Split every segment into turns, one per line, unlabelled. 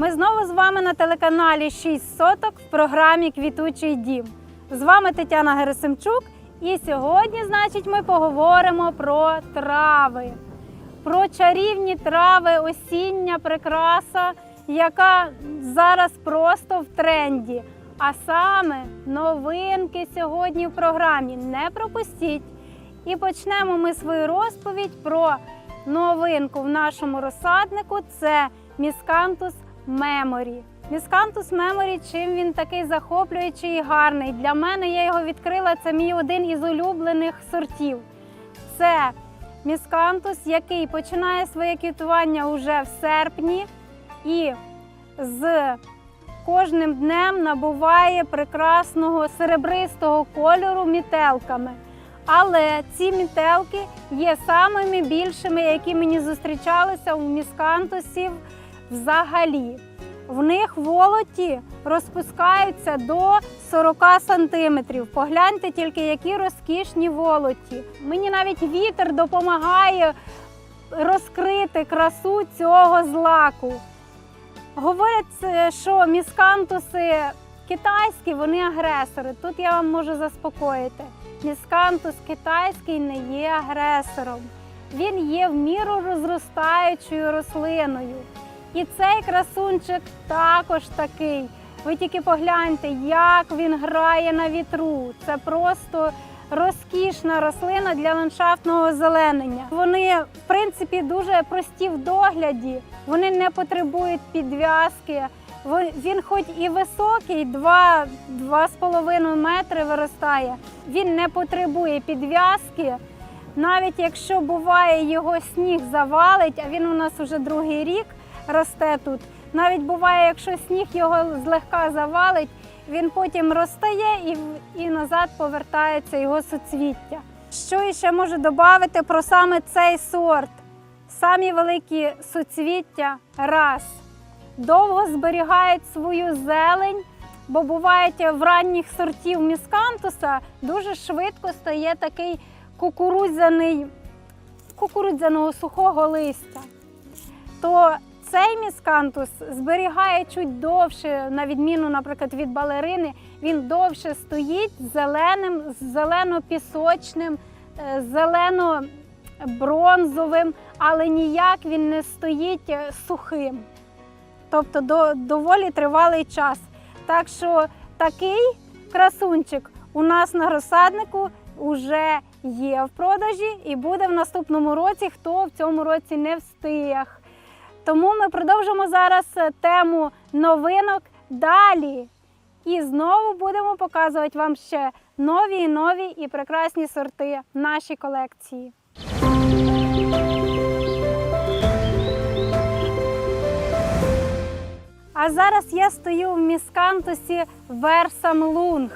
Ми знову з вами на телеканалі 6 соток в програмі Квітучий дім. З вами Тетяна Герасимчук. І сьогодні, значить, ми поговоримо про трави, про чарівні трави, осіння прикраса, яка зараз просто в тренді. А саме новинки сьогодні в програмі. Не пропустіть! І почнемо ми свою розповідь про новинку в нашому розсаднику. Це Міскантус Меморі. Міскантус Меморі, чим він такий захоплюючий і гарний. Для мене я його відкрила. Це мій один із улюблених сортів. Це міскантус, який починає своє квітування уже в серпні і з кожним днем набуває прекрасного серебристого кольору мітелками. Але ці мітелки є самими більшими, які мені зустрічалися у міскантусів взагалі. В них волоті розпускаються до 40 сантиметрів. Погляньте тільки, які розкішні волоті. Мені навіть вітер допомагає розкрити красу цього злаку. Говорять, е, що міскантуси китайські, вони агресори. Тут я вам можу заспокоїти. Міскантус китайський не є агресором. Він є в міру розростаючою рослиною. І цей красунчик також такий. Ви тільки погляньте, як він грає на вітру. Це просто розкішна рослина для ландшафтного озеленення. Вони, в принципі, дуже прості в догляді, вони не потребують підв'язки. Він хоч і високий, 2-2,5 метри виростає. Він не потребує підв'язки. Навіть якщо буває його сніг завалить, а він у нас вже другий рік росте тут. Навіть буває, якщо сніг його злегка завалить, він потім розтає і, і назад повертається його суцвіття. Що ще можу додати про саме цей сорт? Самі великі суцвіття раз. Довго зберігають свою зелень, бо бувають в ранніх сортів міскантуса дуже швидко стає такий кукурудзяний, кукурудзяного сухого листя. То цей міскантус зберігає чуть довше, на відміну, наприклад, від балерини, він довше стоїть зеленим, зелено-пісочним, е, зелено-бронзовим, але ніяк він не стоїть е, сухим. Тобто до, доволі тривалий час. Так що такий красунчик у нас на розсаднику вже є в продажі і буде в наступному році, хто в цьому році не встиг. Тому ми продовжимо зараз е, тему новинок далі. І знову будемо показувати вам ще нові і нові і прекрасні сорти нашій колекції. А зараз я стою в міскантусі Версам Лунг.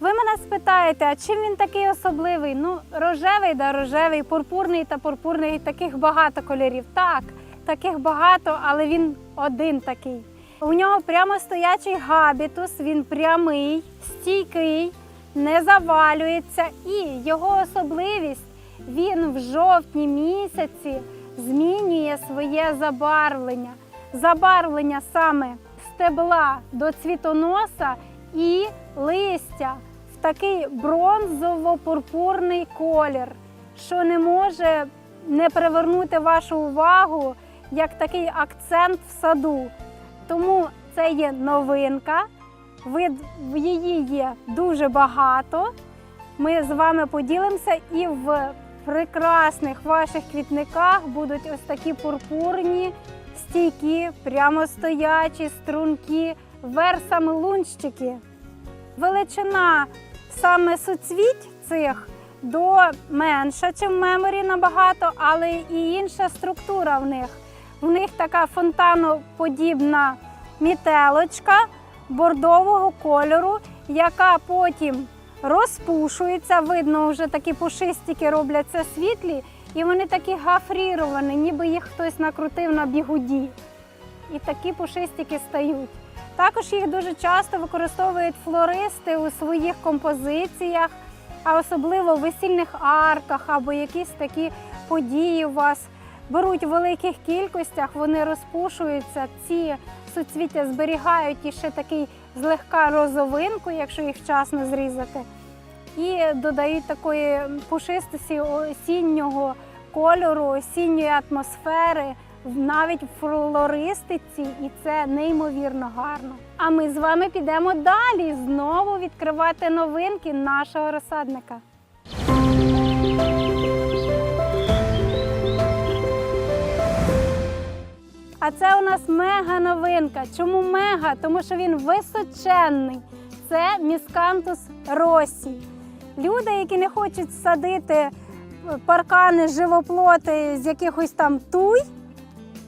Ви мене спитаєте, а чим він такий особливий? Ну, рожевий да рожевий, пурпурний та пурпурний, таких багато кольорів. Так, таких багато, але він один такий. У нього прямо стоячий габітус, він прямий, стійкий, не завалюється. І його особливість він в жовтні місяці змінює своє забарвлення. Забарвлення саме стебла до цвітоноса і листя в такий бронзово-пурпурний колір, що не може не привернути вашу увагу як такий акцент в саду. Тому це є новинка. Вид її є дуже багато. Ми з вами поділимося і в прекрасних ваших квітниках будуть ось такі пурпурні, стійкі, прямостоячі, стрункі, версами лунщики. Величина саме суцвіть цих до менша, в меморі набагато, але і інша структура в них. В них така фонтаноподібна мітелочка бордового кольору, яка потім розпушується. Видно, вже такі пушистики робляться світлі, і вони такі гафріровані, ніби їх хтось накрутив на бігуді. І такі пушистики стають. Також їх дуже часто використовують флористи у своїх композиціях, а особливо в весільних арках або якісь такі події у вас беруть в великих кількостях, вони розпушуються. Ці суцвіття зберігають і ще такий злегка розовинку, якщо їх вчасно зрізати. І додають такої пушистості осіннього кольору, осінньої атмосфери, навіть в флористиці, і це неймовірно гарно. А ми з вами підемо далі знову відкривати новинки нашого розсадника. А це у нас мега новинка. Чому мега? Тому що він височенний. Це міскантус росі. Люди, які не хочуть садити е, паркани, живоплоти з якихось там туй,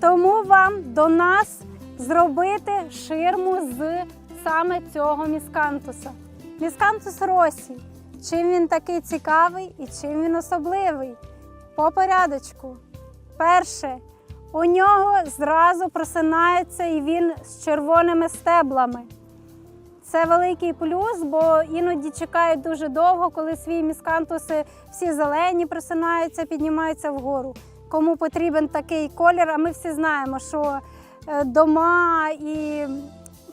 тому вам до нас зробити ширму з саме цього міскантуса. Міскантус росі. Чим він такий цікавий і чим він особливий? По порядочку. Перше, у нього зразу просинається і він з червоними стеблами. Це великий плюс, бо іноді чекають дуже довго, коли свої міскантуси всі зелені просинаються, піднімаються вгору. Кому потрібен такий колір, а ми всі знаємо, що е, дома і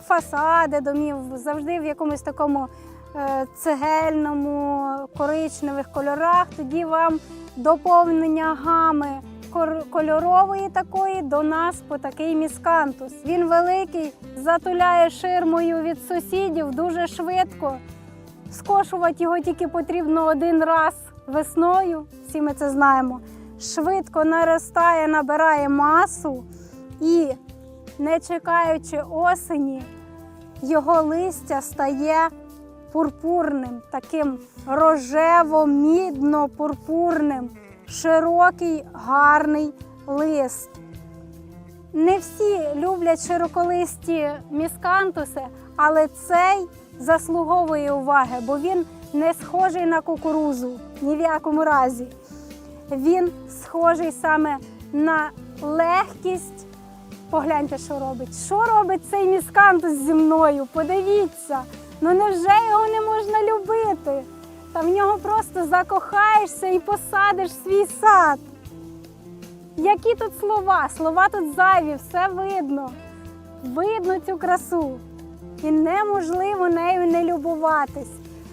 фасади домів завжди в якомусь такому е, цегельному, коричневих кольорах. Тоді вам доповнення гами кольорової такої до нас по такий міскантус. Він великий, затуляє ширмою від сусідів дуже швидко. Скошувати його тільки потрібно один раз весною, всі ми це знаємо. Швидко наростає, набирає масу і, не чекаючи осені, його листя стає пурпурним, таким рожево-мідно-пурпурним, широкий, гарний лист. Не всі люблять широколисті міскантуси, але цей заслуговує уваги, бо він не схожий на кукурузу ні в якому разі. Він схожий саме на легкість. Погляньте, що робить. Що робить цей міскантус зі мною? Подивіться. Ну невже його не можна любити? Та в нього просто закохаєшся і посадиш свій сад. Які тут слова? Слова тут зайві, все видно. Видно цю красу. І неможливо нею не любуватись.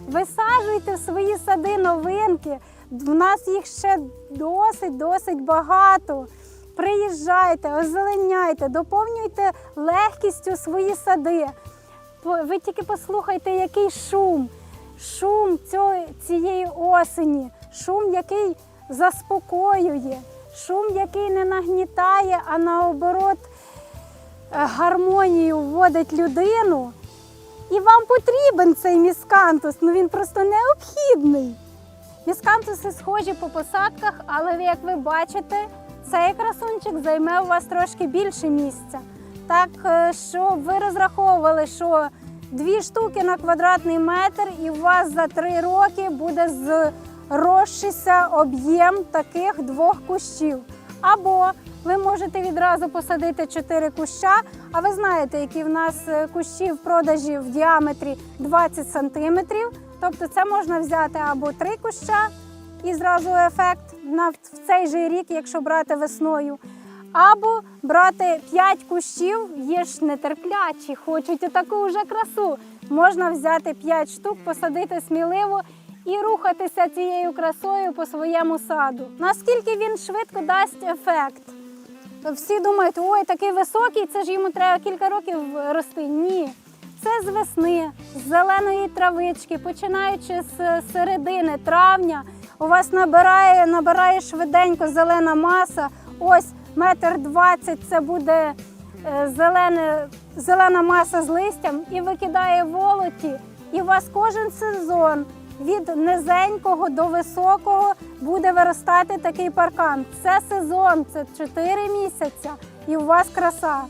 Висаджуйте в свої сади новинки. В нас їх ще досить, досить багато. Приїжджайте, озеленяйте, доповнюйте легкістю свої сади. Ви тільки послухайте, який шум. Шум цієї осені, шум, який заспокоює, шум, який не нагнітає, а наоборот е, гармонію вводить людину. І вам потрібен цей міскантус, ну він просто необхідний. Міскантуси схожі по посадках, але як ви бачите, цей красунчик займе у вас трошки більше місця. Так, е, що ви розраховували, що дві штуки на квадратний метр, і у вас за три роки буде зросшися об'єм таких двох кущів. Або ви можете відразу посадити чотири куща, а ви знаєте, які в нас е, кущі в продажі в діаметрі 20 сантиметрів. Тобто це можна взяти або три куща і зразу ефект на в цей же рік, якщо брати весною. Або брати 5 кущів, є ж нетерплячі, хочуть таку вже красу. Можна взяти 5 штук, посадити сміливо і рухатися цією красою по своєму саду. Наскільки він швидко дасть ефект? Всі думають, ой, такий високий, це ж йому треба кілька років рости. Ні. Це з весни, з зеленої травички, починаючи з середини травня, у вас набирає, набирає швиденько зелена маса. Ось метр двадцять це буде е, зелене, зелена маса з листям і викидає волоті. І у вас кожен сезон від низенького до високого буде виростати такий паркан. Це сезон, це 4 місяця, і у вас краса.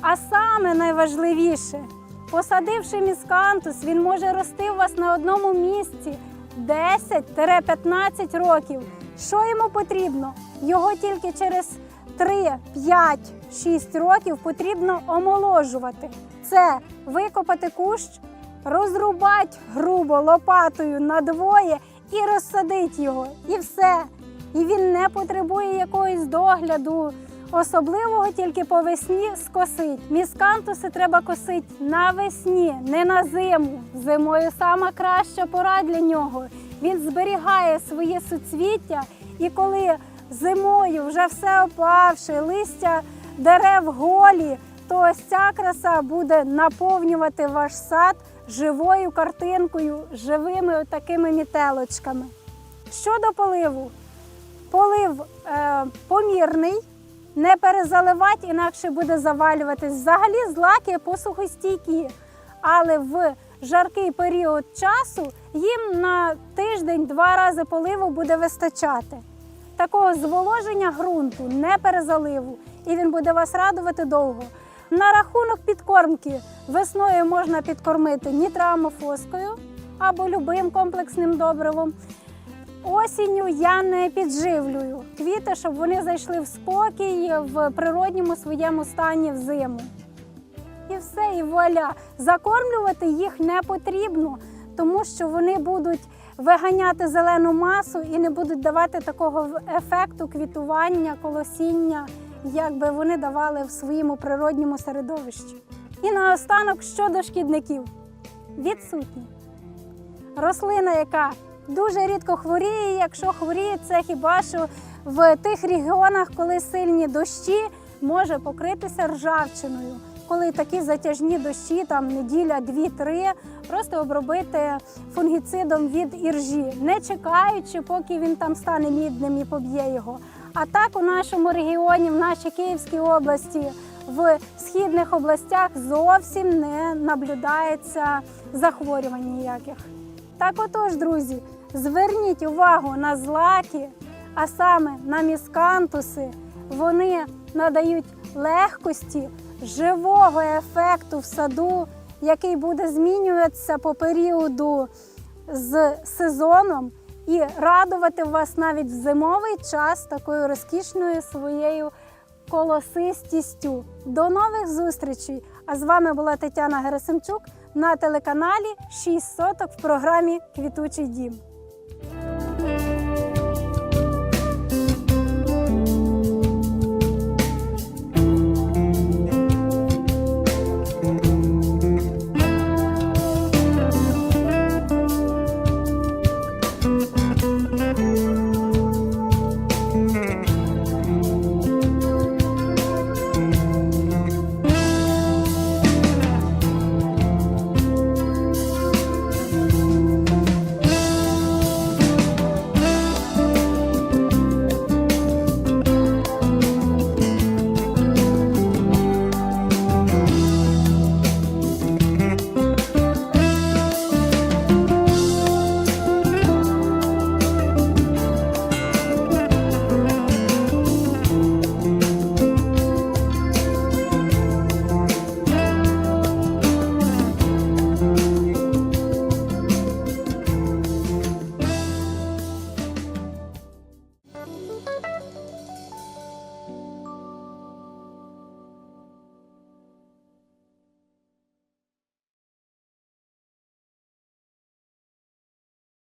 А саме найважливіше, посадивши міскантус, він може рости у вас на одному місці 10-15 років. Що йому потрібно? Його тільки через 3, 5, 6 років потрібно омоложувати. Це викопати кущ, розрубати грубо лопатою надвоє і розсадити його. І все. і він не потребує якогось догляду. Особливого тільки по весні скосить. Міскантуси треба косити навесні, не на зиму. Зимою сама краща пора для нього. Він зберігає своє суцвіття, і коли зимою вже все опавше, листя дерев голі, то ось ця краса буде наповнювати ваш сад живою картинкою, живими такими мітелочками. Щодо поливу, полив е, помірний, не перезаливати, інакше буде завалюватись. Взагалі злаки посухостійкі, але в жаркий період часу їм на тиждень два рази поливу буде вистачати. Такого зволоження ґрунту, не перезаливу, і він буде вас радувати довго. На рахунок підкормки весною можна підкормити нітрамофоскою або любим комплексним добривом. Осінню я не підживлюю квіти, щоб вони зайшли в спокій в природньому своєму стані в зиму. І все, і вуаля. Закормлювати їх не потрібно, тому що вони будуть виганяти зелену масу і не будуть давати такого ефекту квітування, колосіння, як би вони давали в своєму природньому середовищі. І наостанок щодо шкідників відсутні рослина, яка дуже рідко хворіє. Якщо хворіє, це хіба що в тих регіонах, коли сильні дощі, може покритися ржавчиною. Коли такі затяжні дощі, там неділя, дві-три, просто обробити фунгіцидом від іржі, не чекаючи, поки він там стане мідним і поб'є його. А так у нашому регіоні, в нашій Київській області, в східних областях зовсім не наблюдається захворювань ніяких. Так отож, друзі, зверніть увагу на злаки, а саме на міскантуси. Вони надають легкості, живого ефекту в саду, який буде змінюватися по періоду з сезоном і радувати вас навіть в зимовий час такою розкішною своєю колосистістю. До нових зустрічей! А з вами була Тетяна Герасимчук на телеканалі «6 соток в програмі Квітучий дім.